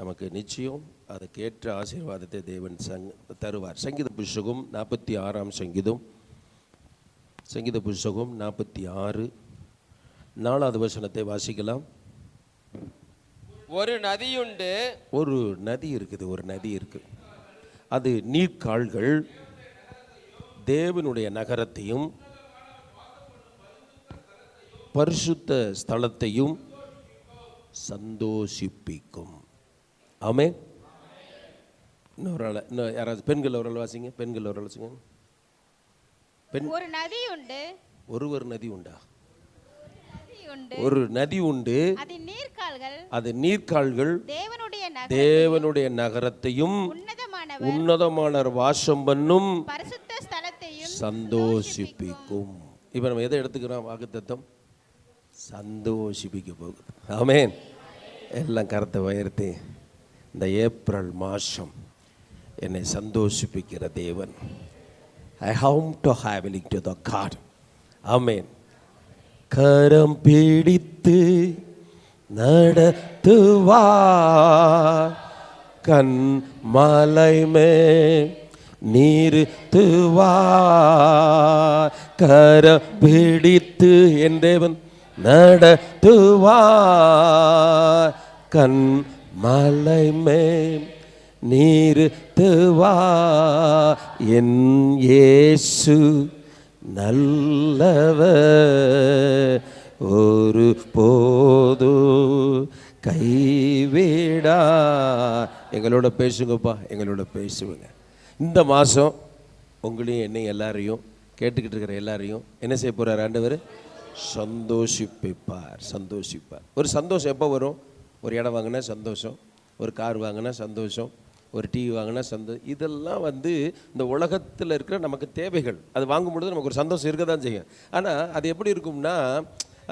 நமக்கு நிச்சயம். அதுக்கேற்ற ஆசீர்வாதத்தை தேவன் சங் தருவார். சங்கீத புஸ்தகம் நாற்பத்தி ஆறாம் சங்கீதம். சங்கீத புஸ்தகம் நாற்பத்தி ஆறு நாலாவது வசனத்தை வாசிக்கலாம். ஒரு நதியுண்டு. ஒரு நதி இருக்குது ஒரு நதி இருக்குது அது நீர்க்கால்கள். தேவனுடைய நகரத்தையும் பரிசுத்த ஸ்தலத்தையும் சந்தோஷிப்பிக்கும். ஆமே இன்னொரு ஆள் இன்னும் யாராவது பெண்கள் ஒரு ஆள் வாசிங்க பெண்கள் ஒரு ஆள் வாசிங்க. பெண் ஒரு நதி உண்டு. ஒருவர் நதி உண்டா? நதி உண்டு. ஒரு நதி உண்டு. அதன் நீர்க்கால்கள். அது தேவனுடைய நகர் தேவனுடைய நகரத்தையும் உன்னதமானவர் உன்னதமான வாசம் பண்ணும். பரிசுத்த ஸ்தலத்தையும் சந்தோஷிப்பிக்கும். இப்போ நம்ம எதை எடுத்துக்கிறோம்? வாக்குத்தத்தம். சந்தோஷிப்பிக்க போகுது. ஆமென். எல்லாம் கருத்தை உயர்த்தி. இந்த ஏப்ரல் மாதம் என்னை சந்தோஷிப்பிக்கிற தேவன். ஐ ஹவ் டு ஹேவலிங் டு த காட் ஆமேன் கரம் பிடித்து நடத்துவா கண் மலைமே நீருத்துவா கரம் பிடித்து என் தேவன் நடத்துவா கண் மலை மேம் நீருத்துவா. என் ஏசு நல்லவர். ஒரு போது கைவிடா எங்களோட பேசுங்கப்பா எங்களோட பேசுவேங்க இந்த மாதம் உங்களையும் என்னையும் எல்லாரையும் கேட்டுக்கிட்டு இருக்கிற எல்லாரையும் என்ன செய்ய போகிறார் ஆண்டவர்? சந்தோஷிப்பிப்பார் சந்தோஷிப்பார். ஒரு சந்தோஷம் எப்போ வரும்? ஒரு இடம் வாங்கினா சந்தோஷம் ஒரு கார் வாங்கினா சந்தோஷம் ஒரு டிவி வாங்கினா சந்தோஷம் இதெல்லாம் வந்து இந்த உலகத்தில் இருக்கிற நமக்கு தேவைகள். அது வாங்கும் பொழுது நமக்கு ஒரு சந்தோஷம் இருக்க தான் செய்யும். ஆனால் அது எப்படி இருக்கும்னா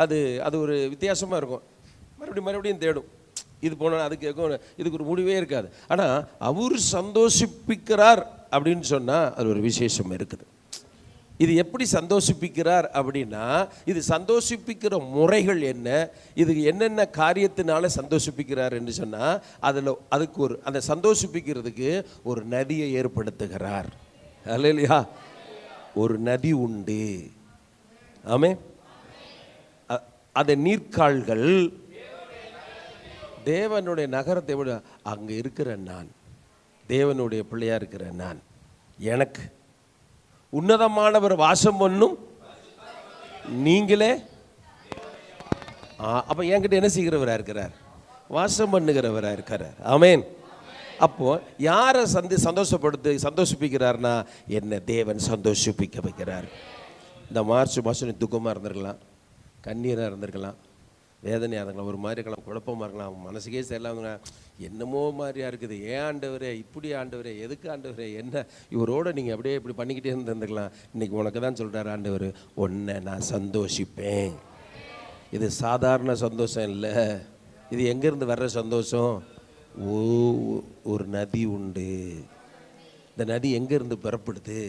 அது அது ஒரு வித்தியாசமாக இருக்கும். மறுபடியும் மறுபடியும் தேடும். இது போனால் அது கேட்கும் இதுக்கு ஒரு முடிவே இருக்காது. ஆனால் அவர் சந்தோஷிப்பிக்கிறார் அப்படின்னு சொன்னால் அது ஒரு விசேஷம் இருக்குது. இது எப்படி சந்தோஷிப்பிக்கிறார் அப்படின்னா இது சந்தோஷிப்பிக்கிற முறைகள் என்ன இது என்னென்ன காரியத்தினால சந்தோஷிப்பிக்கிறார் என்று சொன்னால் அதில் அதுக்கு ஒரு அந்த சந்தோஷிப்பிக்கிறதுக்கு ஒரு நதியை ஏற்படுத்துகிறார். இல்லையா ஒரு நதி உண்டு. ஆமே அந்த நீர்க்கால்கள் தேவனுடைய நகரத்தை விட அங்கே இருக்கிற நான். தேவனுடைய பிள்ளையாக இருக்கிற நான். எனக்கு உன்னதமானவர் வாசம் பண்ணும் நீங்களே. அப்போ என்கிட்ட என்ன செய்கிறவராக இருக்கிறார்? வாசம் பண்ணுகிறவராக இருக்கிறார். ஆமேன். அப்போது யாரை சந்தி சந்தோஷப்படுத்து சந்தோஷிப்பிக்கிறார்னா என்ன தேவன் சந்தோஷிப்பிக்க வைக்கிறார். இந்த மார்ச் மாதம் துக்கமாக இருந்திருக்கலாம். கண்ணீராக இருந்திருக்கலாம். வேதனையாக இருக்கலாம் ஒரு மாதிரி இருக்கலாம் குழப்பமாக இருக்கலாம் மனசுக்கே சரியில்லாமங்க என்னமோ மாதிரியாக இருக்குது. ஏன் ஆண்டவரே இப்படி ஆண்டவரே எதுக்கு ஆண்டவரே என்ன? இவரோட நீங்கள் அப்படியே இப்படி பண்ணிக்கிட்டே இருந்திருந்துக்கலாம். இன்றைக்கி உனக்கு தான் சொல்கிறார் ஆண்டவர் உன்னை நான் சந்தோஷிப்பேன். இது சாதாரண சந்தோஷம் இல்லை. இது எங்கேருந்து வர்ற சந்தோஷம்? ஓ ஒரு நதி உண்டு. இந்த நதி எங்கேருந்து புறப்படுது?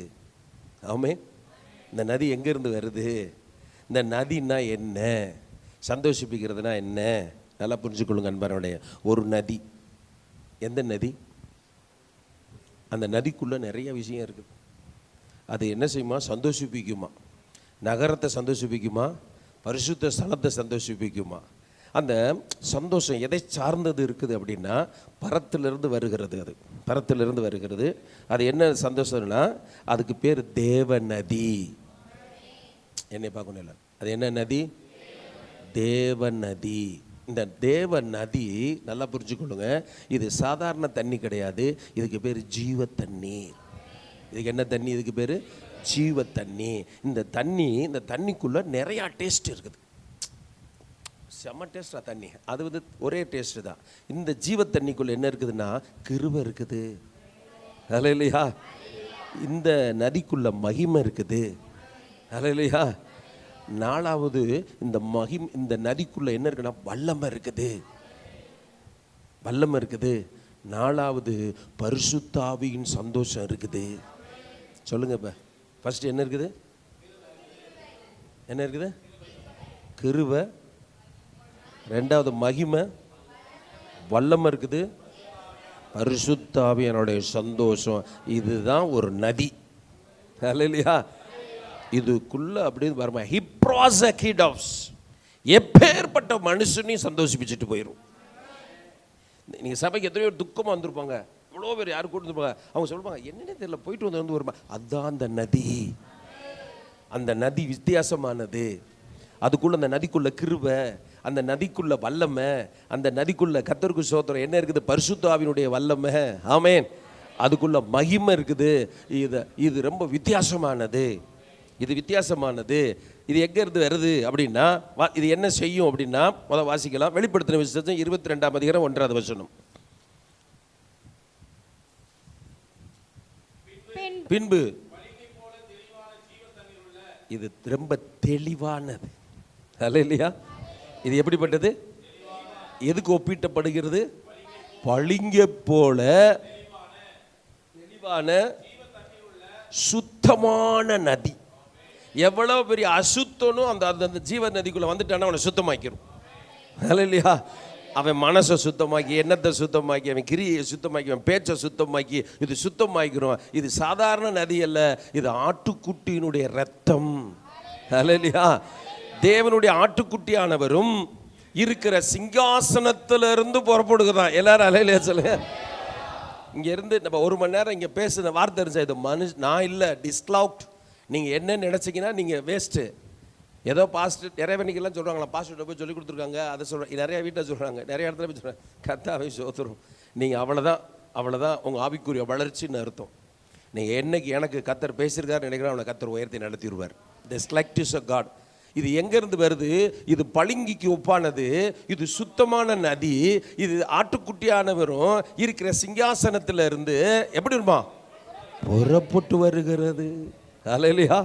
ஆமே இந்த நதி எங்கேருந்து வருது? இந்த நதின்னா என்ன? சந்தோஷிப்பிக்கிறதுனா என்ன? நல்லா புரிஞ்சுக்கொள்ளுங்க அன்பாரோடைய ஒரு நதி. எந்த நதி? அந்த நதிக்குள்ளே நிறைய விஷயம் இருக்குது அது என்ன செய்யுமா? சந்தோஷிப்பிக்குமா? நகரத்தை சந்தோஷிப்பிக்குமா? பரிசுத்த ஸ்தலத்தை சந்தோஷிப்பிக்குமா? அந்த சந்தோஷம் எதை சார்ந்தது இருக்குது அப்படின்னா பரத்திலிருந்து வருகிறது அது. பரத்திலிருந்து வருகிறது. அது என்ன சந்தோஷம்னா அதுக்கு பேர் தேவ நதி என்னை பார்க்கணும் இல்லை அது என்ன நதி? தேவ நதி இந்த தேவ நதி நல்லா புரிஞ்சுக்கொள்ளுங்க. இது சாதாரண தண்ணி கிடையாது. இதுக்கு பேர் ஜீவ தண்ணீர் இதுக்கு என்ன தண்ணி? இதுக்கு பேர் ஜீவ தண்ணி இந்த தண்ணி இந்த தண்ணிக்குள்ளே நிறையா டேஸ்ட் இருக்குது. செம்ம டேஸ்டாக தண்ணி. அது வந்து ஒரே டேஸ்ட்டு தான். இந்த ஜீவ தண்ணிக்குள்ளே என்ன இருக்குதுன்னா கிருவை இருக்குது. அதில் இல்லையா இந்த நதிக்குள்ளே மகிமை இருக்குது. அதில் இல்லையா நாலாவது இந்த மகிம் இந்த நதிக்குள்ள என்ன இருக்குன்னா வல்லமை இருக்குது. வல்லமை இருக்குது. நாலாவது பரிசுத்தாவியின் சந்தோஷம் இருக்குது. சொல்லுங்க இப்போ. ஃபஸ்ட்டு என்ன இருக்குது? என்ன இருக்குது? கிருவை ரெண்டாவது மகிமை. வல்லமை இருக்குது. பரிசுத்தாவியனுடைய சந்தோஷம். இதுதான் ஒரு நதி. இல்லையா இதுக்குள்ளே அப்படின்னு வருமா ஹிப்ராஸ் கிடப்ஸ் எப்பேற்பட்ட மனுஷனையும் சந்தோஷிப்பிச்சுட்டு போயிடும் நீங்கள் சபைக்கு எத்தனையோ துக்கமாக வந்திருப்பாங்க. இவ்வளோ பேர் யார் கூட்டு இருப்பாங்க அவங்க சொல்லுவாங்க என்னென்ன தெரியல போயிட்டு வந்து வந்து வருமா? அதுதான் அந்த நதி. அந்த நதி வித்தியாசமானது. அதுக்குள்ளே அந்த நதிக்குள்ளே கிருவை அந்த நதிக்குள்ள வல்லமை அந்த நதிக்குள்ள கத்தருக்கு சோத்திரம் என்ன இருக்குது? பரிசுத்தாவினுடைய வல்லமை. ஆமேன். அதுக்குள்ள மகிமை இருக்குது. இது இது ரொம்ப வித்தியாசமானது. இது வித்தியாசமானது. இது எங்கேருந்து வருது அப்படின்னா வா- இது என்ன செய்யும் அப்படின்னா முதல் வாசிக்கலாம். வெளிப்படுத்தின விசேஷம் இருபத்தி ரெண்டாம் அதிகாரம் ஒன்றாவது வசனம். பின்பு. இது ரொம்ப தெளிவானது. அல்ல இல்லையா இது எப்படிப்பட்டது? எதுக்கு ஒப்பிட்டப்படுகிறது? பளிங்க போல தெளிவான சுத்தமான நதி. எவ்வளோ பெரிய அசுத்தனும் அந்த அந்த ஜீவ நதிக்குள்ளே வந்துட்டானா அவனை சுத்தமாக்கிடும் அதில் இல்லையா அவன் மனசை சுத்தமாக்கி எண்ணத்தை சுத்தமாக்கி அவன் கிரியை சுத்தமாக்கி அவன் பேச்சை சுத்தமாக்கி இது சுத்தமாக்கிறோம் இது சாதாரண நதி அல்ல இது ஆட்டுக்குட்டியினுடைய ரத்தம் அதில் இல்லையா தேவனுடைய ஆட்டுக்குட்டியானவரும் இருக்கிற சிங்காசனத்திலிருந்து புறப்படுகிறான். எல்லாரும் அலையிலே சொல்லுங்க. இங்கேருந்து நம்ம ஒரு மணி நேரம் இங்கே பேசுன வார்த்தை இருந்துச்சு இது மனுஷ் நான் இல்லை டிஸ்க்ளவுட் நீங்கள் என்ன நினச்சிங்கன்னா நீங்கள் வேஸ்ட்டு ஏதோ பாஸ்ட் நிறைய பேர் சொல்கிறாங்களா பாஸ்டர் போய் சொல்லி கொடுத்துருக்காங்க அதை சொல்கிறேன் நிறைய வீட்டில் சொல்கிறாங்க நிறைய இடத்துல போய் சொல்கிறாங்க கத்தாவே சோத்துரும். நீங்கள் அவ்வளோதான் அவ்வளோதான் உங்கள் ஆவிக்குரிய வளர்ச்சின்னு அர்த்தம். நீங்கள் என்னைக்கு எனக்கு கத்தர் பேசியிருக்காரு நினைக்கிறேன் அவனை கத்தர் உயர்த்தி நடத்திடுவார். த ஸ்லெக்டிஸ் அ காட் இது எங்கேருந்து வருது? இது பளிங்கிக்கு ஒப்பானது இது சுத்தமான நதி இது ஆட்டுக்குட்டியானவரும் இருக்கிற சிங்காசனத்தில் இருந்து எப்படி இருமா புறப்பட்டு வருகிறது. இல்லையா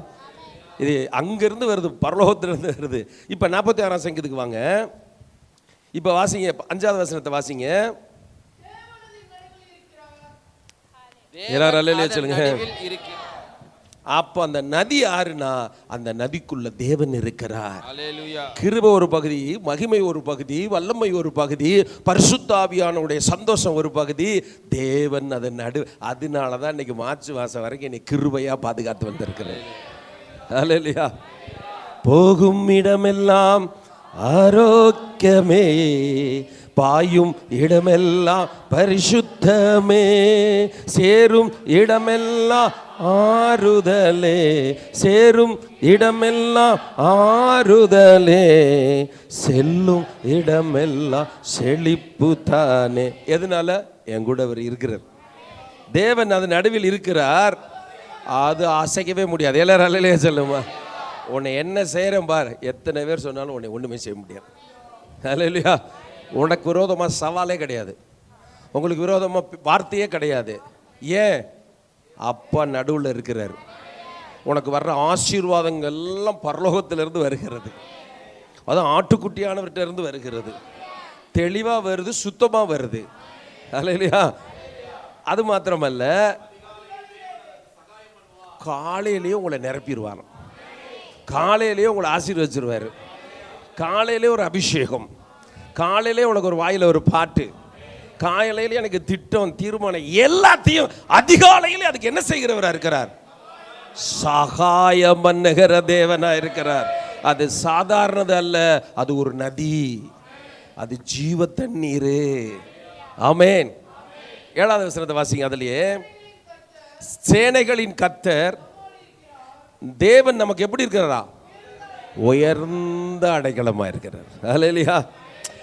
இது அங்கிருந்து வருது பரலோகத்திலிருந்து வருது. இப்போ நாற்பத்தி ஆறாம் சங்கத்துக்கு வாங்க. இப்போ வாசிங்க அஞ்சாவது வசனத்தை வாசிங்க. எல்லாரும் அல்லேலூயா சொல்லுங்க. அப்போ அந்த நதி யாருன்னா அந்த நதிக்குள்ள தேவன் இருக்கிறார். கிருப ஒரு பகுதி மகிமை ஒரு பகுதி வல்லமை ஒரு பகுதி பரிசுத்தாவியானுடைய சந்தோஷம் ஒரு பகுதி. தேவன் அது நடு அதனால தான் இன்னைக்கு மார்ச் மாதம் வரைக்கும் என்னை கிருபையா பாதுகாத்து வந்திருக்கிறேன் அல்லையா போகும் இடமெல்லாம் ஆரோக்கியமே பாயும் இடமெல்லாம் பரிசுத்தமே. சேரும் இடமெல்லாம் ஆறுதலே. சேரும் இடமெல்லாம் ஆறுதலே. செல்லும் இடமெல்லாம் செழிப்பு தானே. எதனால? என் கூட அவர் இருக்கிறார். தேவன் அது நடுவில் இருக்கிறார். அது அசைக்கவே முடியாது. எல்லாரும் அல்லையே சொல்லுமா? உன்னை என்ன செய்கிறேன் பார். எத்தனை பேர் சொன்னாலும் உன்னை ஒன்றுமே செய்ய முடியாது. அல்லையா உனக்கு விரோதமாக சவாலே கிடையாது. உங்களுக்கு விரோதமாக வார்த்தையே கிடையாது. ஏன்? அப்பா நடுவில் இருக்கிறார். உனக்கு வர்ற ஆசீர்வாதங்கள் எல்லாம் பரலோகத்திலிருந்து வருகிறது. அதுவும் ஆட்டுக்குட்டியானவர்கிட்ட இருந்து வருகிறது. தெளிவாக வருது சுத்தமாக வருது. அல்லையா அது மாத்திரமல்ல காலையிலேயே உங்களை நிரப்பிடுவார் காலையிலேயே உங்களை ஆசீர்வச்சிருவார். காலையிலே ஒரு அபிஷேகம். காலையிலே உனக்கு ஒரு வாயில் ஒரு பாட்டு. காலையில எனக்கு திட்டம் தீர்மானம் எல்லாத்தையும் அதிகாலையிலே அதுக்கு என்ன செய்கிறவராக இருக்கிறார்? சகாயம் பண்ணுகிற தேவனாக இருக்கிறார். அது சாதாரணது அல்ல அது ஒரு நதி. அது ஜீவ தண்ணீர் ஆமேன். ஏழாவது வசனத்தை வாசிங்க அதுலேயே. சேனைகளின் கத்தர் தேவன் நமக்கு எப்படி இருக்கிறாரா? உயர்ந்த அடைக்கலமாக இருக்கிறார். அல்லையா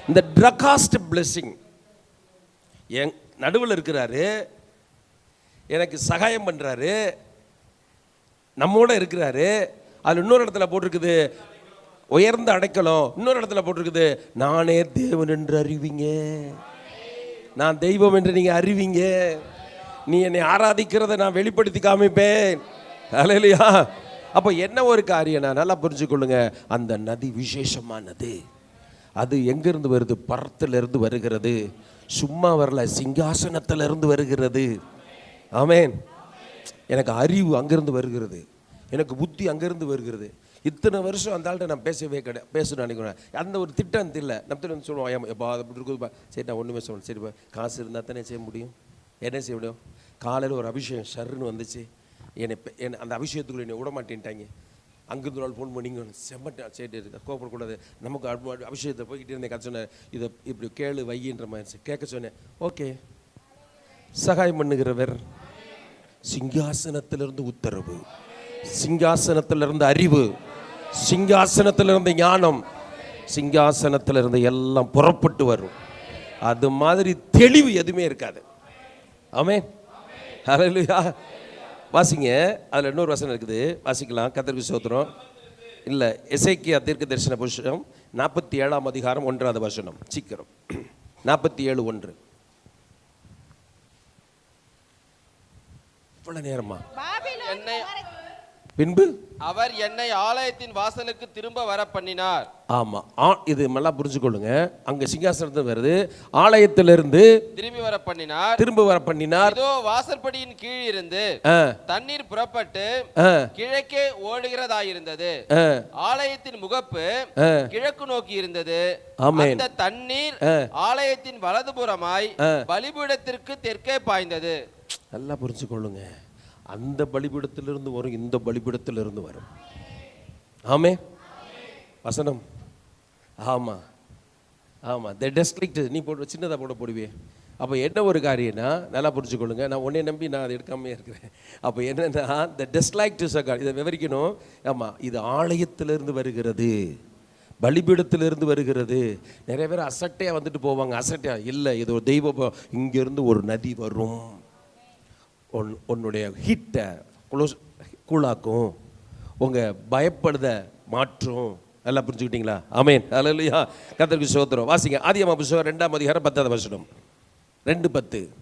இந்த ட்ரகாஸ்ட் பிளெஸ்ஸிங் என் நடுவில் இருக்கிறாரு. எனக்கு சகாயம் பண்ணுறாரு நம்மோட இருக்கிறாரு. அதில் இன்னொரு இடத்துல போட்டிருக்குது. உயர்ந்த அடைக்கலம். இன்னொரு இடத்துல போட்டிருக்குது. நானே தேவன் என்று அறிவிங்க. நான் தெய்வம் என்று நீங்கள் அறிவிங்க. நீ என்னை ஆராதிக்கிறத நான் வெளிப்படுத்தி காமிப்பேன். அலையிலையா அப்போ என்ன ஒரு காரியம்? நான் நல்லா புரிஞ்சுக்கொள்ளுங்க. அந்த நதி விசேஷமானது. அது எங்கேருந்து வருது? பரத்திலிருந்து வருகிறது. சும்மா வரல சிங்காசனத்திலிருந்து வருகிறது. ஆமேன். எனக்கு அறிவு அங்கேருந்து வருகிறது. எனக்கு புத்தி அங்கேருந்து வருகிறது. இத்தனை வருஷம் அந்த ஆள்கிட்ட நான் பேசவே கிடையாது பேசணும்னு நினைக்கிறேன். அந்த ஒரு திட்டம் இல்லை நம்ம வந்து சொல்லுவோம் ஏன் எப்பா அது அப்படி இருக்குதுப்பா சரி நான் ஒன்றுமே சொல்லணும் சரிப்பா காசு இருந்தால் தானே செய்ய முடியும்? என்ன செய்ய முடியும்? காலையில் ஒரு அபிஷேகம் ஷர்ன்னு வந்துச்சு. என்னை என்னை அந்த அபிஷேகத்துக்குள்ளே என்னை விட மாட்டேன்ட்டாங்க. அங்கிருந்து நாள் ஃபோன் பண்ணிங்க செம்மட்ட சரி இருக்கு. கோபப்படக்கூடாது. நமக்கு அபி- அபிஷேகத்தை போய்கிட்டு இருந்தேன். கதை சொன்னேன். இதை இப்படி கேளு வையின்ற மாதிரி கேட்க சொன்னேன். ஓகே. சகாயம் பண்ணுகிறவர் சிங்காசனத்திலிருந்து உத்தரவு சிங்காசனத்திலிருந்து அறிவு சிங்காசனத்திலிருந்து ஞானம் சிங்காசனத்திலிருந்து எல்லாம் புறப்பட்டு வரும். அது மாதிரி தெளிவு எதுவுமே இருக்காது. ஆமே அலையா வாசிங்க. அதில் இன்னொரு வசனம் இருக்குது. வாசிக்கலாம். கத்தருக்கு சோத்திரம் இல்லை எசேக்கியா தீர்க்க தரிசன புருஷம் நாற்பத்தி ஏழாம் அதிகாரம் ஒன்றாவது வசனம். சீக்கிரம். நாற்பத்தி ஏழு ஒன்று. இவ்வளோ நேரமா? என்னை- பின்பு அவர் என்னை ஆலயத்தின் வாசலுக்கு திரும்ப வர பண்ணினார் ஆமாம் ஆ இது நல்லா புரிஞ்சுக்கொள்ளுங்க. அங்கே சிங்காசனத்தில் வருது. ஆலயத்திலிருந்து திரும்பி வர பண்ணினார் திரும்ப வர பண்ணினார் இதோ வாசற்படியின் கீழ் இருந்து தண்ணீர் புறப்பட்டு கிழக்கே ஓடுகிறதாயிருந்தது. ஆலயத்தின் முகப்பு. கிழக்கு நோக்கி இருந்தது. அந்த தண்ணீர். ஆலயத்தின் வலதுபுறமாய். பலிபீடத்திற்கு தெற்கே பாய்ந்தது. நல்லா புரிஞ்சுக்கொள்ளுங்க. அந்த பலிபீடத்திலிருந்து வரும் இந்த பலிபீடத்திலிருந்து வரும். ஆமே? வசனம். ஆமாம் ஆமாம் த டெஸ்ட்லிக்ட் நீ போட்டு சின்னதாக போட போடுவே அப்போ என்ன ஒரு காரியம்னா நல்லா புரிஞ்சுக்கொள்ளுங்க. நான் உன்னே நம்பி நான் அதை எடுக்காமே இருக்கிறேன். அப்போ என்னென்னா த டெஸ்ட்லைக் டு சகார் இதை விவரிக்கணும். ஆமாம் இது ஆலயத்திலிருந்து வருகிறது. பலிபீடத்திலிருந்து வருகிறது. நிறைய பேர் அசட்டையாக வந்துட்டு போவாங்க. அசட்டையாக இல்லை இது ஒரு தெய்வ இங்கேருந்து ஒரு நதி வரும். உன் உன்னுடைய ஹீட்டை குளோஸ் கூலாக்கும் உங்கள் பயப்படுத மாற்றும். நல்லா புரிஞ்சுக்கிட்டீங்களா? ஆமேன் அல்லையா கத்தருக்கு சோத்திரம். வாசிங்க. ஆதியமா புஸ்தகம் ரெண்டாம் அதிகாரம் பத்தாவது வருஷம் ரெண்டு பத்து.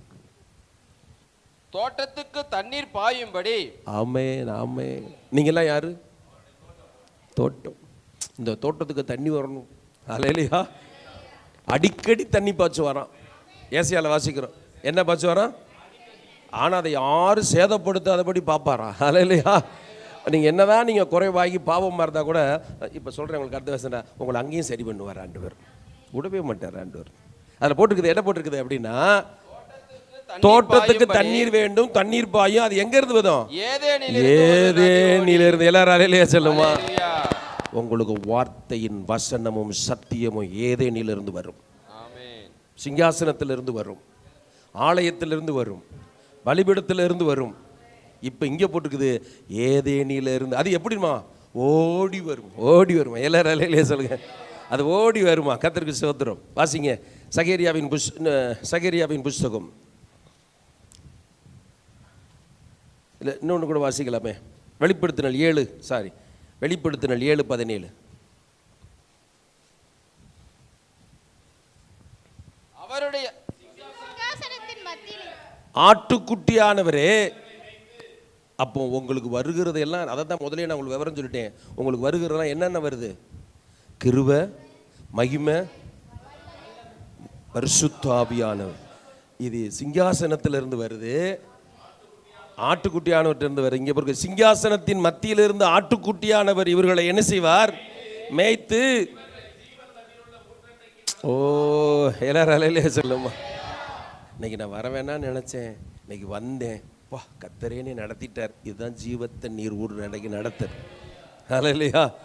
தோட்டத்துக்கு தண்ணீர் பாயும்படி. ஆமேன் ஆமேன் நீங்களாம் யாரு? தோட்டம். இந்த தோட்டத்துக்கு தண்ணி வரணும். அலையிலையா அடிக்கடி தண்ணி பாய்ச்சி வரான் ஏசியால வாசிக்கிறோம். என்ன பாய்ச்சி வரான் ஆனால் அதை யாரும் சேதப்படுத்தாதபடி பார்ப்பாரா? அலையிலையா நீங்கள் என்னதான் நீங்கள் குறைவாகி பாவமாக இருந்தால் கூட இப்போ சொல்கிறேன் உங்களுக்கு அடுத்த வசனம் உங்களை அங்கேயும் சரி பண்ணுவார் ஆண்டவர். விடவே மாட்டார் ஆண்டவர். அதில் போட்டிருக்குது என்ன போட்டிருக்குது அப்படின்னா தோட்டத்துக்கு தண்ணீர் வேண்டும் தண்ணீர் பாயும். அது எங்க இருந்து வரும்? ஏதேனிலிருந்து எல்லாரும் அலையிலேயே சொல்லுமா. உங்களுக்கு வார்த்தையின் வசனமும் சத்தியமும் ஏதே இருந்து வரும் சிங்காசனத்திலிருந்து வரும். ஆலயத்திலிருந்து வரும். பலிபீடத்திலிருந்து வரும். இப்போ இங்கே போட்டுருக்குது ஏதேனியிலிருந்து இருந்து அது எப்படிமா ஓடி வரும்? ஓடி வருமா? எல்லாரும் அலையிலே சொல்லுங்க. அது ஓடி வருமா? கத்தருக்கு சோத்திரம் வாசிங்க. சகேரியாவின் புஷ் சகேரியாவின் புஸ்தகம். இல்லை இன்னொன்று கூட வாசிக்கலாமே. வெளிப்படுத்தினல் ஏழு சாரி வெளிப்படுத்தினல் ஏழு பதினேழு. அவருடைய ஆட்டுக்குட்டியானவரே. அப்போ உங்களுக்கு வருகிறது எல்லாம் அதை தான் முதலே நான் உங்களுக்கு விவரம் சொல்லிட்டேன். உங்களுக்கு வருகிறதெல்லாம் என்னென்ன வருது? கிருவ மகிமை பரிசுத்தாபியானவர் இது சிங்காசனத்திலிருந்து வருது. ஆட்டுக்குட்டியானவற்றிலிருந்து வருது. இங்கே பாருங்க சிங்காசனத்தின் மத்தியிலிருந்து ஆட்டுக்குட்டியானவர் இவர்களை என்ன செய்வார்? மேய்த்து. ஓ எல்லாரும் அலையிலே சொல்லுமா இன்னைக்கு நான் வர வேணாம்னு நினச்சேன். இன்னைக்கு வந்தேன். வா கத்தரேனே நடத்திட்டார். இதுதான் ஜீவத்தை நீர் ஊர் நடக்கி நடத்தர் இல்லையா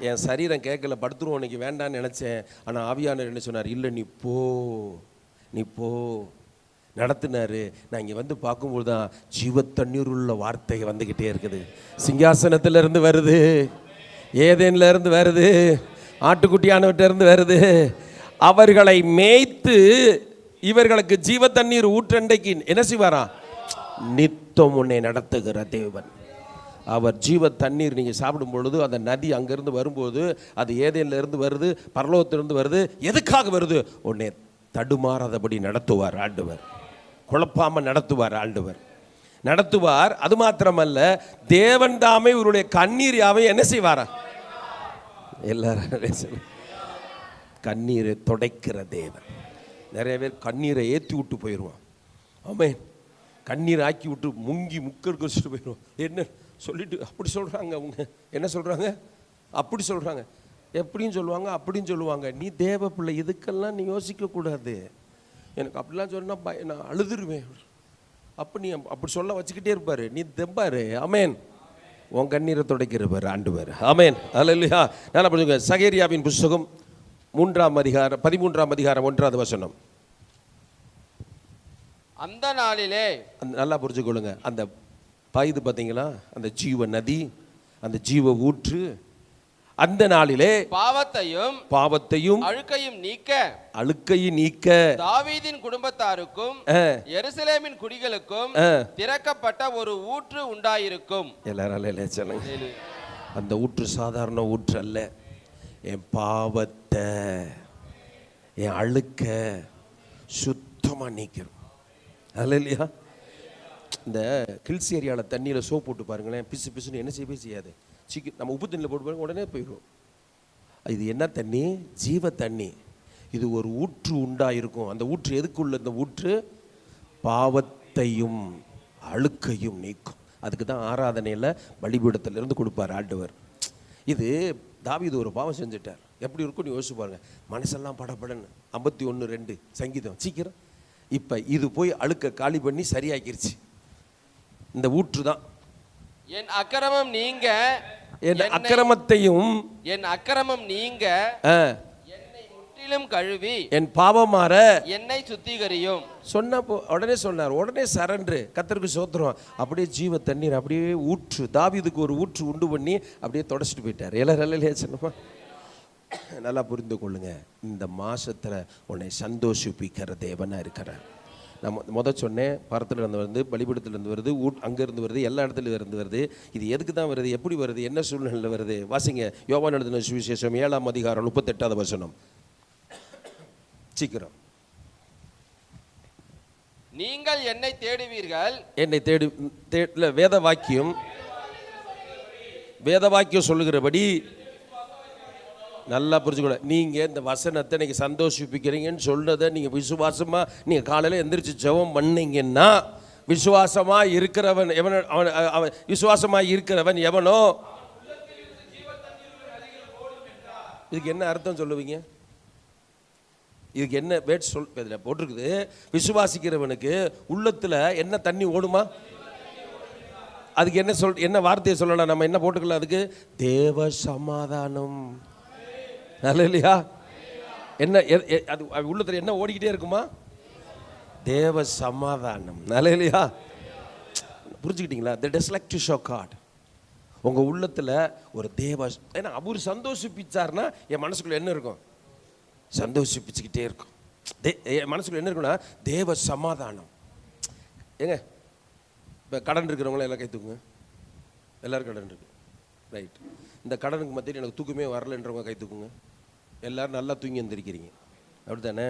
என் சரீரம் கேட்கல படுத்துருவோம் இன்னைக்கு வேண்டாம்னு நினச்சேன். ஆனால் ஆவியானவர் என்ன சொன்னார்? இல்லை நீ போ. நீ போ. நடத்தினாரு. நான் இங்கே வந்து பார்க்கும்போது தான் ஜீவத்தண்ணீர் உள்ள வார்த்தை வந்துக்கிட்டே இருக்குது. சிங்காசனத்திலேருந்து வருது. ஏதேன்லேருந்து வருது. ஆட்டுக்குட்டியானவற்றிலேருந்து வருது. அவர்களை மேய்த்து இவர்களுக்கு ஜீவ தண்ணீர் ஊற்றண்டைக்கு என்ன செய்வாரா? நித்தம் உன்னை நடத்துகிற தேவன். அவர் ஜீவ தண்ணீர் நீங்கள் சாப்பிடும் பொழுது அந்த நதி அங்கேருந்து வரும்போது அது ஏதேனிலிருந்து வருது பரலோகத்திலிருந்து வருது எதுக்காக வருது? உன்னை தடுமாறாதபடி நடத்துவார் ஆண்டவர். குழப்பாமல் நடத்துவார் ஆண்டவர். நடத்துவார் அது மாத்திரமல்ல தேவன் தாமே இவருடைய கண்ணீர் யாவை என்ன செய்வாரா? எல்லாரும் கண்ணீரை துடைக்கிற தேவன். நிறைய பேர் கண்ணீரை ஏற்றி விட்டு போயிடுவான் ஆமே கண்ணீர் ஆக்கி விட்டு முங்கி முக்கருக்கு வச்சுட்டு போயிடுவான் என்ன சொல்லிட்டு அப்படி சொல்கிறாங்க அவங்க. என்ன சொல்கிறாங்க அப்படி சொல்கிறாங்க எப்படின்னு சொல்லுவாங்க? அப்படின்னு சொல்லுவாங்க. நீ தேவ பிள்ளை இதுக்கெல்லாம் நீ யோசிக்கக்கூடாது எனக்கு அப்படிலாம் சொன்னால் பய நான் அழுதுருவேன். அப்போ நீ அப்படி சொல்ல வச்சுக்கிட்டே இருப்பார். நீ தெம்பாரு. அமேன் உன் கண்ணீரை துடைக்கிறவர் பேர் அமேன் அல்ல இல்லையா நல்லா சகேரியாவின் புஸ்தகம் மூன்றாம் அதிகாரம் பதிமூன்றாம் அதிகாரம் ஒன்றாவது வசனம். அந்த நாளிலே நல்லா புரிஞ்சுக்கொள்ளுங்க. அந்த பாயுது பார்த்தீங்களா அந்த ஜீவ நதி அந்த ஜீவ ஊற்று. அந்த நாளிலே பாவத்தையும் பாவத்தையும் அழுக்கையும் நீக்க அழுக்கையும் நீக்க தாவீதின் குடும்பத்தாருக்கும் எருசலேமின் குடிகளுக்கும். திறக்கப்பட்ட ஒரு ஊற்று உண்டாயிருக்கும். சொல்லுங்க அந்த ஊற்று சாதாரண ஊற்று அல்ல. என் பாவத்தை என் அழுக்க சுத்தமாக நீக்கிறோம் அதில் இல்லையா இந்த கில்ஸ் ஏரியாவில் தண்ணியில் சோப் போட்டு பாருங்களேன். பிசு பிசுன்னு என்ன செய்யவே செய்யாது. சீக்கிரம் நம்ம உப்பு தண்ணியில் போட்டு பாருங்க உடனே போயிடும் இது என்ன தண்ணி? ஜீவ தண்ணி. இது ஒரு ஊற்று உண்டாயிருக்கும். அந்த ஊற்று எதுக்குள்ள? இந்த ஊற்று பாவத்தையும் அழுக்கையும் நீக்கும். அதுக்கு தான் ஆராதனையில் பலிபீடத்திலிருந்து கொடுப்பார் ஆண்டவர். இது தாவி இது ஒரு பாவம் செஞ்சுட்டார். எப்படி இருக்கும்னு யோசிச்சு பாருங்க. மனசெல்லாம் படபடன்னு. ஐம்பத்தி ஒன்று ரெண்டு சங்கீதம். சீக்கிரம். இப்போ இது போய் அழுக்க காலி பண்ணி சரியாக்கிருச்சு. இந்த ஊற்று தான். என் அக்கிரமம் நீங்க என் அக்கிரமத்தையும் என் அக்கிரமம் நீங்க என்னை முற்றிலும் கழுவி என் பாவமாற என்னை சுத்திகரியும். சொன்னப்போ உடனே சொன்னார். உடனே சரண்டு கத்தருக்கு சோத்திரம். அப்படியே ஜீவ தண்ணீர் அப்படியே ஊற்று தாவீதுக்கு ஒரு ஊற்று உண்டு பண்ணி அப்படியே தொடச்சிட்டு போயிட்டார். எல்லாரும் இல்லையா சொன்னமா நல்லா புரிந்து கொள்ளுங்க. இந்த மாசத்துல உன்னை சந்தோஷிப்பிக்கிற தேவனா இருக்கிறார். நம்ம முத சொன்னேன் பரத்துல இருந்து வருது இருந்து வருது ஊட் அங்க இருந்து வருது எல்லா இடத்துல இருந்து வருது. இது எதுக்கு தான் வருது எப்படி வருது என்ன சூழ்நிலையில் வருது? வாசிங்க யோவான் எழுதின சுவிசேஷம் ஏழாம் அதிகாரம் முப்பத்தெட்டாவது வசனம். சீக்கிரம். நீங்கள் என்னை தேடுவீர்கள்? என்னை தேடி தே- இல்ல, வேத வாக்கியம் வேத வாக்கியம் சொல்லுகிறபடி நல்லா புரிஞ்சுக்கணும் நீங்கள் இந்த வசனத்தை நீங்கள் சந்தோஷிப்பிக்கிறீங்கன்னு சொன்னதை நீங்கள் விசுவாசமாக நீங்கள் காலையில் எந்திரிச்சு ஜெபம் பண்ணீங்கன்னா விசுவாசமாக இருக்கிறவன் எவன் அவன் அவன் விசுவாசமாக இருக்கிறவன் எவனோ இதுக்கு என்ன அர்த்தம் சொல்லுவீங்க? இதுக்கு என்ன வேட் சொல் இதில் போட்டிருக்குது. விசுவாசிக்கிறவனுக்கு உள்ளத்தில் என்ன தண்ணி ஓடுமா? அதுக்கு என்ன சொல் என்ன வார்த்தையை சொல்லலாம்? நம்ம என்ன போட்டுக்கலாம் அதுக்கு? தேவ சமாதானம். நல்ல இல்லையா என்ன எ- அது உள்ளத்தில் என்ன ஓடிக்கிட்டே இருக்குமா? தேவ சமாதானம். நல்ல இல்லையா புரிஞ்சுக்கிட்டீங்களா? த டெஸ்லெக்ட் ஷோ காட் உங்கள் உள்ளத்தில் ஒரு தேவ ஏன்னா அவர் சந்தோஷிப்பிச்சார்னா என் மனசுக்குள்ளே என்ன இருக்கும்? சந்தோஷிப்பிச்சுக்கிட்டே இருக்கும். தே- என் மனசுக்குள்ளே என்ன இருக்குன்னா தேவ சமாதானம். ஏங்க இப்போ கடன் இருக்கிறவங்கள எல்லாம் கை தூக்குங்க. எல்லாரும் கடன் இருக்கு. ரைட் இந்த கடனுக்கு மத்தியில் எனக்கு தூக்கமே வரலன்றவங்க கை தூக்குங்க. எல்லோரும் நல்லா தூங்கி எந்திரிக்கிறீங்க. அப்படி தானே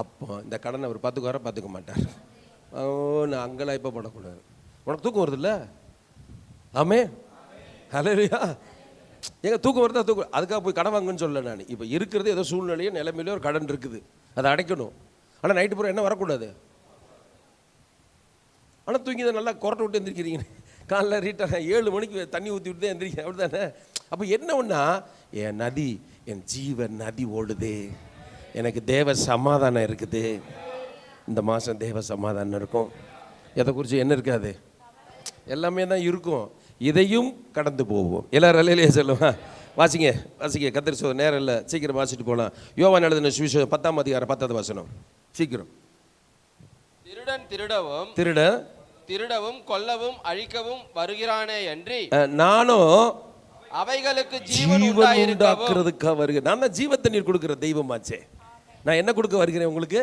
அப்போ இந்த கடனை அவர் பார்த்துக்குவார? பார்த்துக்க மாட்டார். ஓ நான் அங்கெல்லாம் இப்போ படக்கூடாது? உனக்கு தூக்கம் வருதுல்ல? ஆமே? ஹலோயா எங்க தூக்கம் வருதா? தூக்கம் அதுக்காக போய் கடன் வாங்குன்னு சொல்ல நான். இப்போ இருக்கிறது ஏதோ சூழ்நிலையோ நிலைமையிலோ ஒரு கடன் இருக்குது. அதை அடைக்கணும். ஆனால் நைட்டு பூரா என்ன வரக்கூடாது? ஆனால் தூங்கி தான் நல்லா கொரட்டை விட்டு எந்திரிக்கிறீங்க. காலைல ரீட்டாக ஏழு மணிக்கு தண்ணி ஊற்றி விட்டு தான் எந்திரிக்கிறேன். அப்படி தானே அப்போ என்ன ஒன்றா என் நதி. என் ஜீவ நதி ஓடுது. எனக்கு தேவ சமாதானம் இருக்குது. இந்த மாதம் தேவ சமாதானம் இருக்கும். எதை குறித்து என்ன இருக்காது? எல்லாமே தான் இருக்கும். இதையும் கடந்து போவோம். எல்லாரும் அலையிலேயே சொல்லுவேன் வாசிங்க வாசிங்க. கத்திரி சோ நேரம் இல்லை. சீக்கிரம் வாசிட்டு போகலாம் யோவான் எழுதின சுவிசேஷம் பத்தாம் அதிகாரம் பத்தாவது வசனம். சீக்கிரம். திருடன் திருடவும் திருட. திருடவும் கொல்லவும் அழிக்கவும் வருகிறானே அஹ், நானும் அவைகளுக்கு ஜீவன் உண்டாக்குறதுக்காக வருகிறேன் நான் தான் ஜீவ தண்ணீர் கொடுக்குற தெய்வமாச்சே. நான் என்ன கொடுக்க வருகிறேன் உங்களுக்கு?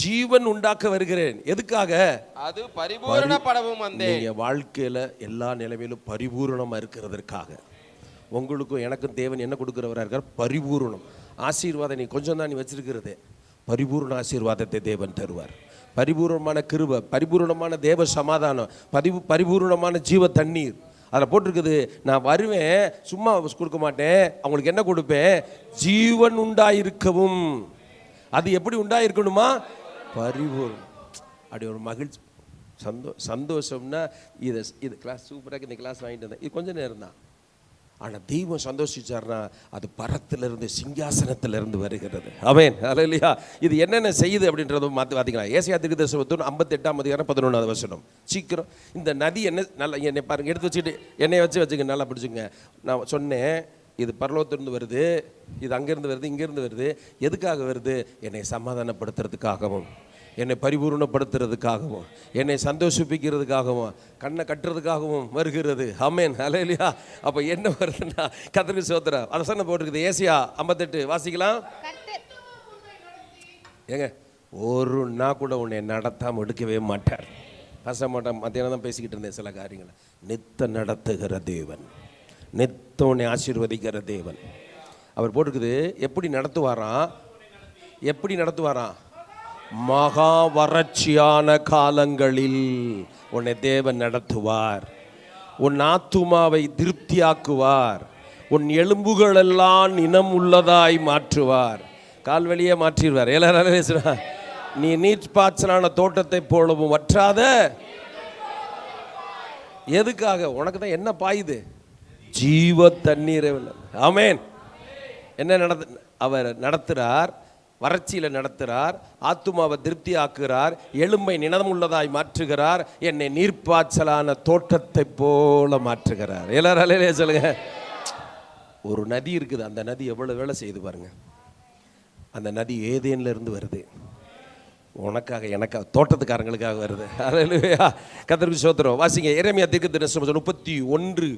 ஜீவன் உண்டாக்க வருகிறேன். எதுக்காக? அது பரிபூரணப்படவும் வந்தேன். நீங்க வாழ்க்கையில எல்லா நிலைமையிலும் பரிபூரணமா இருக்கிறதற்காக. உங்களுக்கும் எனக்கும் தேவன் என்ன கொடுக்கிறவரா இருக்கார்? பரிபூரணம். ஆசீர்வாதம் நீ கொஞ்சம் தான் நீ வச்சிருக்கிறதே. பரிபூரண ஆசீர்வாதத்தை தேவன் தருவார். பரிபூரணமான கிருபை பரிபூரணமான தேவ சமாதானம் பரிபு பரிபூரணமான ஜீவ தண்ணீர். அதில் போட்டிருக்குது நான் வருவேன் சும்மா கொடுக்க மாட்டேன் அவங்களுக்கு என்ன கொடுப்பேன்? ஜீவன் உண்டாயிருக்கவும். அது எப்படி உண்டாயிருக்கணுமா? பரிபூர்ணம். அப்படி ஒரு மகிழ்ச்சி சந்தோ சந்தோஷம்னா இதை இது கிளாஸ் சூப்பராக இந்த கிளாஸ் வாங்கிட்டு வந்தேன். இது கொஞ்சம் நேரம் தான் ஆனால் தெய்வம் சந்தோஷிச்சார்னா அது பரத்திலிருந்து சிங்காசனத்திலிருந்து வருகிறது. அவன் இல்லையா இது என்னென்ன செய்யுது அப்படின்றத மாற்றி பார்த்திங்களா ஏசியா திருக்கு தரிசனம் ஐம்பத்தெட்டாம் அதிகாரம் பதினொன்றாவது வசனம். சீக்கிரம். இந்த நதி என்ன நல்லா என்னை பாருங்கள் எடுத்து வச்சுட்டு என்னை வச்சு வச்சுக்க நல்லா பிடிச்சிங்க நான் சொன்னேன் இது பரலோகத்திலிருந்து வருது இது அங்கேருந்து வருது இங்கேருந்து வருது எதுக்காக வருது? என்னை சமாதானப்படுத்துறதுக்காகவும். என்னை பரிபூர்ணப்படுத்துறதுக்காகவும் என்னை சந்தோஷிப்பிக்கிறதுக்காகவும் கண்ணை கட்டுறதுக்காகவும் வருகிறது. அமேன் இல்லையா அப்போ என்ன வருதுன்னா கத்திரிக்கு சோத்திர அரசனை போட்டிருக்குது. ஏசியா ஐம்பத்தெட்டு வாசிக்கலாம். ஏங்க ஒரு நாள் கூட உன்னை நடத்தாமல் எடுக்கவே மாட்டார். பேச மாட்டான். மத்தியானம் தான் பேசிக்கிட்டு இருந்தேன் சில காரியங்களை. நித்த நடத்துகிற தேவன். நித்த உன்னை ஆசீர்வதிக்கிற தேவன். அவர் போட்டிருக்குது எப்படி நடத்துவாராம்? எப்படி நடத்துவாராம்? மகா வறட்சியான காலங்களில் உன்னை தேவன் நடத்துவார். உன் ஆத்துமாவை திருப்தியாக்குவார். உன் எலும்புகளெல்லாம் இனம் உள்ளதாய் மாற்றுவார். கால்வழியே மாற்றிடுவார். எல்லாரும் நீ நீட் பாய்ச்சலான தோட்டத்தை போலவும் வற்றாத. எதுக்காக? உனக்கு தான் என்ன பாயுது? ஜீவ தண்ணீரை. ஆமேன். என்ன நடத்து அவர் நடத்துகிறார் வறட்சியில் நடத்துகிறார் ஆத்துமாவை திருப்தி ஆக்குகிறார் எலும்பை நினமுள்ளதாய் மாற்றுகிறார் என்னை நீர்ப்பாய்ச்சலான தோட்டத்தை போல மாற்றுகிறார். எல்லாரும் சொல்லுங்க. ஒரு நதி இருக்குது அந்த நதி எவ்வளோ வேலை செய்து பாருங்க. அந்த நதி ஏதேனில் இருந்து வருது. உனக்காக எனக்காக தோட்டத்துக்காரங்களுக்காக வருது. அலையிலையா கத்திரிக்கு சோத்திரம் வாசிங்க இறைமையா திருக்கு தினசம் முப்பத்தி ஒன்று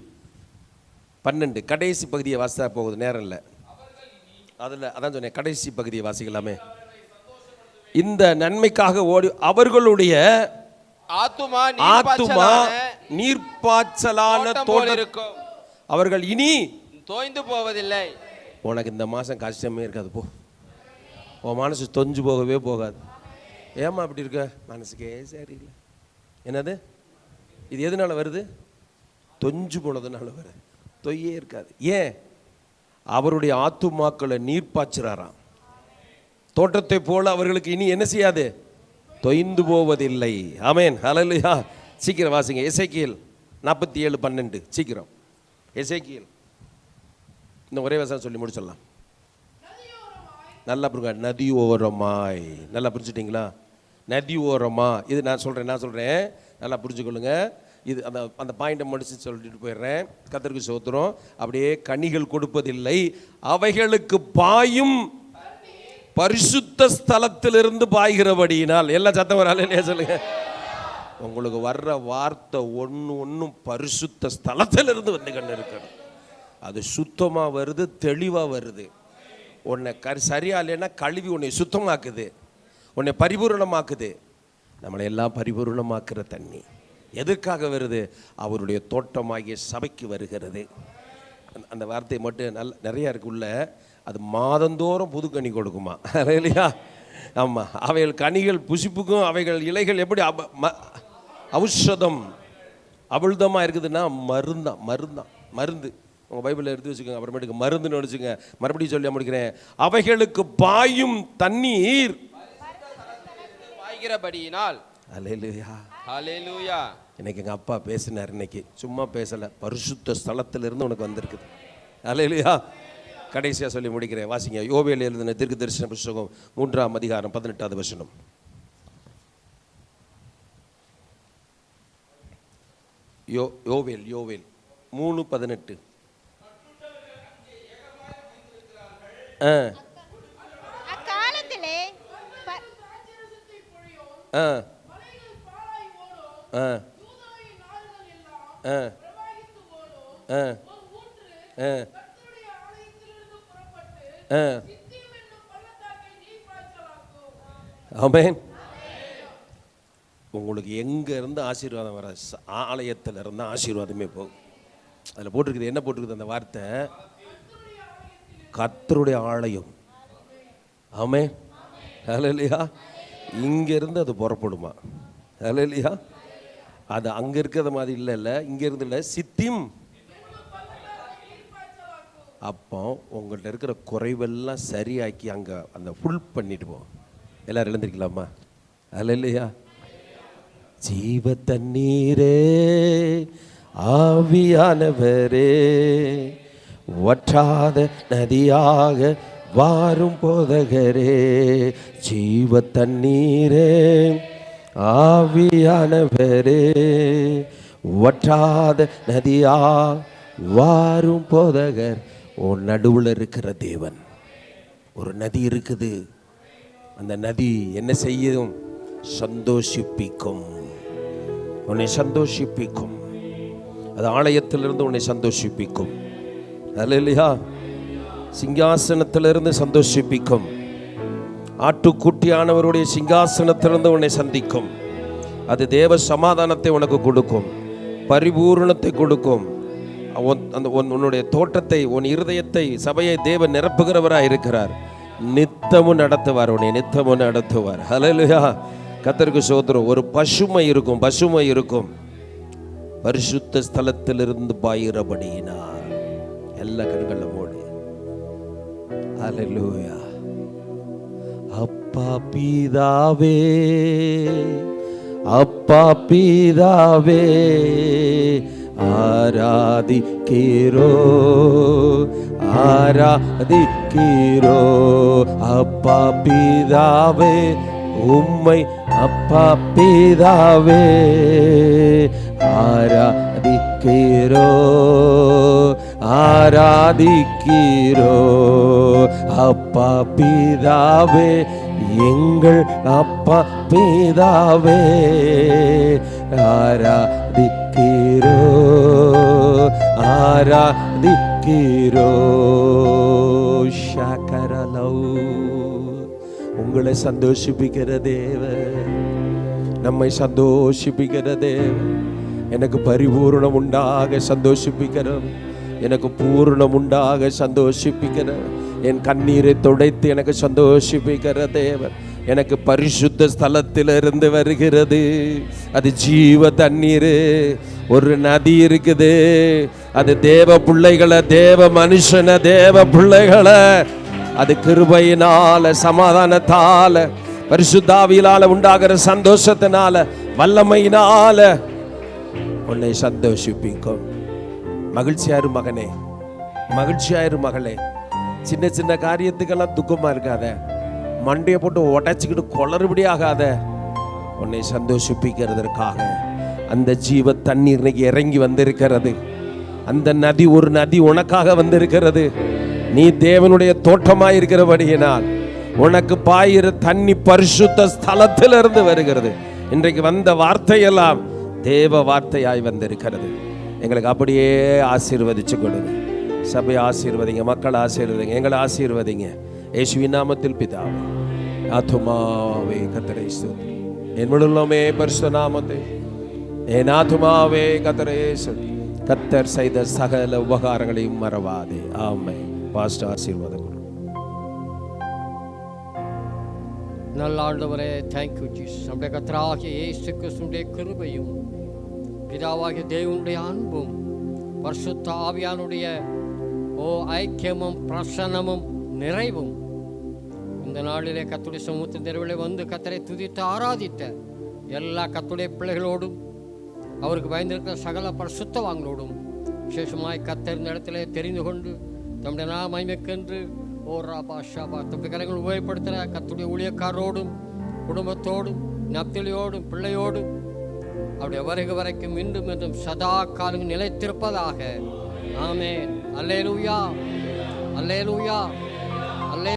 பன்னெண்டு. கடைசி பகுதியை வாசித்தா போகுது நேரம் இல்லை. அதில் அதான் சொன்னேன் கடைசி பகுதியை வாசிக்கலாமே. இந்த நன்மைக்காக ஓடி அவர்களுடைய ஆத்துமா ஆத்துமா நீர்ப்பாய்ச்சலான தோட்டம் இருக்கும் அவர்கள் இனி தோய்ந்து போவதில்லை. உனக்கு இந்த மாதம் கஷ்டமே இருக்காது போ. உன் மனசு தொஞ்சு போகவே போகாது. ஏம்மா அப்படி இருக்க? மனசுக்கே சரியில்லை. என்னது? இது எதனால வருது? தொஞ்சு போனதுனால வருது. தொய்யே இருக்காது. ஏன்? அவருடைய ஆத்துமாக்களை நீர் பாய்ச்சுறாராம். தோட்டத்தை போல அவர்களுக்கு இனி என்ன செய்யாது? தொய்ந்து போவதில்லை. ஆமேன். ஹalleluya. சீக்கிரம் வாசிங்க. இசைக்கியல் நாற்பத்தி ஏழு பன்னெண்டு. சீக்கிரம். இசைக்கியல் இந்த ஒரே வசனம் சொல்லி முடிச்சிடலாம். நல்லா புரிங்க நதி ஓரமாய் நல்லா புரிஞ்சுட்டிங்களா? நதி ஓரமா இது நான் சொல்கிறேன் நான் சொல்கிறேன் நல்லா புரிஞ்சுக்கொள்ளுங்கள் இது அந்த அந்த பாயிண்டை முடிச்சு சொல்லிட்டு போயிடுறேன். கத்தருக்கு சோத்துறோம் அப்படியே கனிகள் கொடுப்பதில்லை. அவைகளுக்கு பாயும் பரிசுத்த ஸ்தலத்திலிருந்து பாய்கிறபடியினால். எல்லா சத்தம் வரால இல்லையா சொல்லுங்க. உங்களுக்கு வர்ற வார்த்தை ஒன்று ஒன்றும் பரிசுத்த ஸ்தலத்திலிருந்து வந்து கண்டு இருக்கணும் அது சுத்தமாக வருது தெளிவாக வருது. உன்னை க சரியா இல்லைன்னா கழுவி உன்னை சுத்தமாக்குது. உன்னை பரிபூரணமாக்குது. நம்மளை எல்லாம் பரிபூரணமாக்குற தண்ணி. எதற்காக வருது? அவருடைய தோட்டமாகிய சபைக்கு வருகிறது. அந்த- அந்த வார்த்தை மட்டும் நல்ல நிறையா இருக்குள்ள அது மாதந்தோறும் புது கனி கொடுக்குமா? இல்லையா? ஆமாம் அவைகள் கனிகள் புசிப்புக்கும் அவைகள் இலைகள் எப்படி அப ம ஔஷதம் அபுழ்தமாக இருக்குதுன்னா மருந்தான் மருந்தான் மருந்து. உங்கள் பைபிளில் எடுத்து வச்சுக்கோங்க அப்புறமேட்டுக்கு மருந்துன்னு வச்சுக்கோங்க. மறுபடியும் சொல்லி முடிக்கிறேன். அவைகளுக்கு பாயும் தண்ணீர். பாய்கிறபடியினால் அலையிலையா ஹalleluya இன்னைக்கு எங்கள் அப்பா பேசினார் இன்னைக்கு. சும்மா பேசலை. பரிசுத்த ஸ்தலத்திலிருந்து உனக்கு வந்திருக்குது. அலையிலையா கடைசியாக சொல்லி முடிக்கிறேன். வாசிங்க. யோவேல் எழுதின தீர்க்க தரிசன புஸ்தகம் மூன்றாம் அதிகாரம் பதினெட்டாவது வசனம். யோ யோவேல் யோவேல். மூணு பதினெட்டு. ஆ. ஆ. ஆமென். உங்களுக்கு எங்க இருந்து ஆசீர்வாதம் வர ஆலயத்தில் இருந்து ஆசீர்வாதமே போகும். அதில் போட்டிருக்குது என்ன போட்டிருக்குது அந்த வார்த்தை? கத்தருடைய ஆலயம். ஆமே ஹalleluya. இங்க இருந்து அது புறப்படுமா? இல்லையா அது அங்கே இருக்கிற மாதிரி இல்லை இல்லை. இங்கே இருந்து இல்லை. சித்திம். அப்போ உங்கள்கிட்ட இருக்கிற குறைவெல்லாம் சரியாக்கி அங்கே அந்த ஃபுல் பண்ணிடுவோம். எல்லோரும் எழுந்திருக்கலாமா? எழுந்திருக்கலாமா இல்லையா ஜீவ தண்ணீரே ஆவியானவரே வற்றாத நதியாக வாரும் போதகரே ஜீவ தண்ணீரே. ஆவியானவரே வற்றாத நதியா வாரும் போதகர். உன் நடுவில் இருக்கிற தேவன். ஒரு நதி இருக்குது. அந்த நதி என்ன செய்யும்? சந்தோஷிப்பிக்கும். உன்னை சந்தோஷிப்பிக்கும். அது ஆலயத்திலிருந்து உன்னை சந்தோஷிப்பிக்கும். அதில் இல்லையா சிங்காசனத்திலிருந்து சந்தோஷிப்பிக்கும். ஆட்டுக்குட்டியானவருடைய சிங்காசனத்திலிருந்து உன்னை சந்திக்கும். அது தேவ சமாதானத்தை உனக்கு கொடுக்கும். பரிபூரணத்தை கொடுக்கும். அந்த உன்னுடைய தோட்டத்தை உன் இருதயத்தை சபையை தேவ நிரப்புகிறவராக இருக்கிறார். நித்தமும் நடத்துவார் உன்னை நித்தமும் நடத்துவார். ஹலலுயா கத்தருக்கு சோதரம் ஒரு பசுமை இருக்கும் பசுமை இருக்கும். பரிசுத்த ஸ்தலத்திலிருந்து பாயிரபடியினார். எல்லா கண்களும் மூடு. ஹலலுயா அப்பா பீதாவே அப்பா பீதாவே ஆராதிக்கிறோ ஆராதிக்கிறோ. அப்பா பீதாவே உம்மை அப்பா பீதாவே ஆராதிக்கிறோ. ஆராதிக்கிறோ. அப்பா பிதாவே எங்கள் அப்பா பிதாவே ஆராதிக்கிறோ. ஆராதிக்கிறோ. ஷாக்கரலவ். உங்களை சந்தோஷிப்பிக்கிற தேவன். நம்மை சந்தோஷிப்பிக்கிற தேவன். எனக்கு பரிபூர்ணம் உண்டாக சந்தோஷிப்பிக்கிறோம். எனக்கு பூரணம் உண்டாக சந்தோஷிப்பிக்கிற என் கண்ணீரை துடைத்து எனக்கு சந்தோஷிப்பிக்கிற தேவன் எனக்கு பரிசுத்த ஸ்தலத்திலிருந்து வருகிறது. அது ஜீவ தண்ணீர். ஒரு நதி இருக்குது. அது தேவ பிள்ளைகளை தேவ மனுஷனை தேவ பிள்ளைகளை. அது கிருபையினால சமாதானத்தால பரிசுத்தாவியலால உண்டாகிற சந்தோஷத்தினால வல்லமையினால உன்னை சந்தோஷிப்பிக்கும். மகிழ்ச்சியாரு மகனே. மகிழ்ச்சியாயிரு மகளே. சின்ன சின்ன காரியத்துக்கெல்லாம் துக்கமாக இருக்காத. மண்டையை போட்டு உடைச்சிக்கிட்டு குளறுபடி ஆகாத. உன்னை சந்தோஷிப்பிக்கிறதற்காக அந்த ஜீவ தண்ணீர் இன்னைக்கு இறங்கி வந்திருக்கிறது. அந்த நதி ஒரு நதி உனக்காக வந்திருக்கிறது. நீ தேவனுடைய தோட்டமாக இருக்கிறபடியினால் உனக்கு பாயிர தண்ணி பரிசுத்த ஸ்தலத்திலிருந்து வருகிறது. இன்றைக்கு வந்த வார்த்தையெல்லாம் தேவ வார்த்தையாய் வந்திருக்கிறது. எங்களுக்கு அப்படியே ஆசீர்வதிச்சு கொடுங்க. சபை ஆசீர்வதிங்க மக்கள் ஆசீர்வதிங்க எங்களை ஆசீர்வதிங்க. இயேசுவின் நாமத்தில் பிதாவே ஆத்துமாவே கத்தரை ஸ்தோத்திரி என் முழுமே பரிசு நாமத்தை என் ஆத்துமாவே கத்தரே சொல்லி கத்தர் செய்த சகல உபகாரங்களையும் மறவாதே. ஆமை பாஸ்ட் ஆசீர்வாதம் கொடு. நல்ல ஆண்டவரே தேங்க்யூ ஜீஸ் நம்முடைய கத்தராகிய ஏசு கிறிஸ்துடைய கிருபையும் பிதாவாகிய தேவனுடைய அன்பும் பரிசுத்த ஆவியானுடைய ஓ ஐக்கியமும் பிரசன்னமும் நிறைவும் இந்த நாளிலே கத்துடைய சமூகத்தின் தெருவிலே வந்து கத்தரை துதித்து ஆராதித்த எல்லா கத்துடைய பிள்ளைகளோடும் அவருக்கு பயந்திருக்கிற சகல பரிசுத்தவாங்களோடும் விசேஷமாய் கத்தறிந்த இந்த இடத்திலே தெரிந்து கொண்டு தம்முடைய நாம் மைமைக்கென்று ஓ ராபா ஷாபா துப்பிக்கரங்கள் உபயோகப்படுத்துகிற கத்துடைய ஊழியக்காரரோடும் குடும்பத்தோடும் நப்திலியோடும் பிள்ளையோடும் அவருடைய வருகை வரைக்கும் மீண்டும் மீண்டும் சதா காலம் நிலைத்திருப்பதாக. ஆமே அல்லேலூயா. அல்லேலூயா.